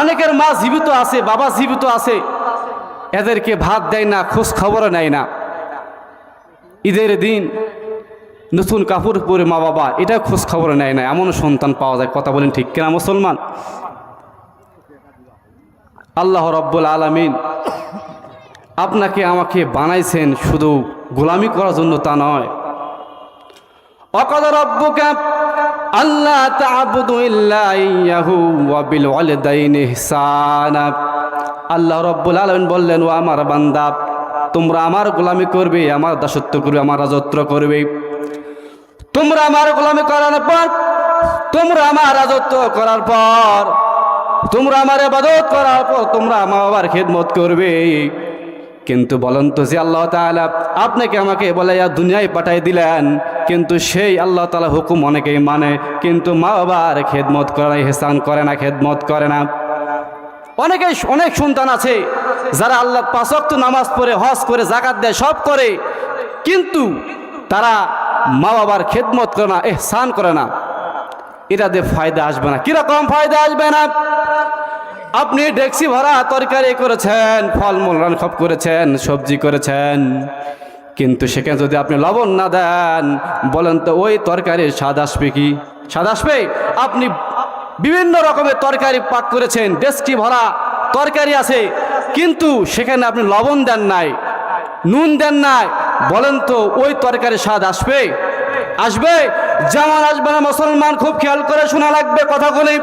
অনেকের মা জীবিত আছে, বাবা জীবিত আছে। এদেরকে ভাত দেয় না, খোঁজ খবরও নেয় না। ঈদের দিন নতুন কাপড় পরে মা বাবা, এটা খোঁজ খবর নেয় না এমন সন্তান পাওয়া যায়। কথা বলেন ঠিক কিনা মুসলমান? আল্লাহ রব্বুল আলমিন আপনাকে আমাকে বানাইছেন শুধু গোলামি করার জন্য তা নয়। অকদ রব্বুকা আল্লাহ আল্লাহ রব্বুল আলামিন বললেন, ও আমার বান্দা, তোমরা আমার গোলামি করবে, আমার দাসত্ব করবে, আমার রাজত্ব করবে। তোমরা আমার গোলামি করার পর, তোমরা আমার রাজত্ব করার পর, তোমরা আমার ইবাদত করার পর, তোমরা মা বাবার খেদমত করবে। কিন্তু বলেন তো যে আল্লাহ তাআলা আপনাকে আমাকে বলে দুনিয়ায় পাঠাই দিলেন? কিন্তু সেই আল্লাহ তালা হুকুম অনেকেই মানে কিন্তু মা বাবার খেদমত করে না হেসান করে না, খেদমত করে না। অনেকে অনেক সন্তান আছে, যারা আল্লাহ পাঁচক্ত নামাজ পড়ে, হজ করে জাকাত দেয়, সব করে, কিন্তু তারা মা বাবার খেদমত করে না এহসান করে না। এটা দিয়ে ফায়দা আসবে না। কীরকম ফায়দা আসবে না? আপনি ডেক্সি ভরা তরকারি করেছেন, ফলমূল রান করেছেন, সবজি করেছেন। কিন্তু সেখানে যদি আপনি লবণ না দেন, বলেন তো ওই তরকারির স্বাদ আসবে কি? স্বাদ আসবে? আপনি বিভিন্ন রকমের তরকারি পাক করেছেন, ডেস্কি ভরা তরকারি আছে, কিন্তু সেখানে আপনি লবণ দেন নাই, নুন দেন নাই, বলেন তো ওই তরকারির স্বাদ আসবে? আসবে? যেমন আসবে না, মুসলমান, খুব খেয়াল করে শোনা লাগবে কথাগুলি।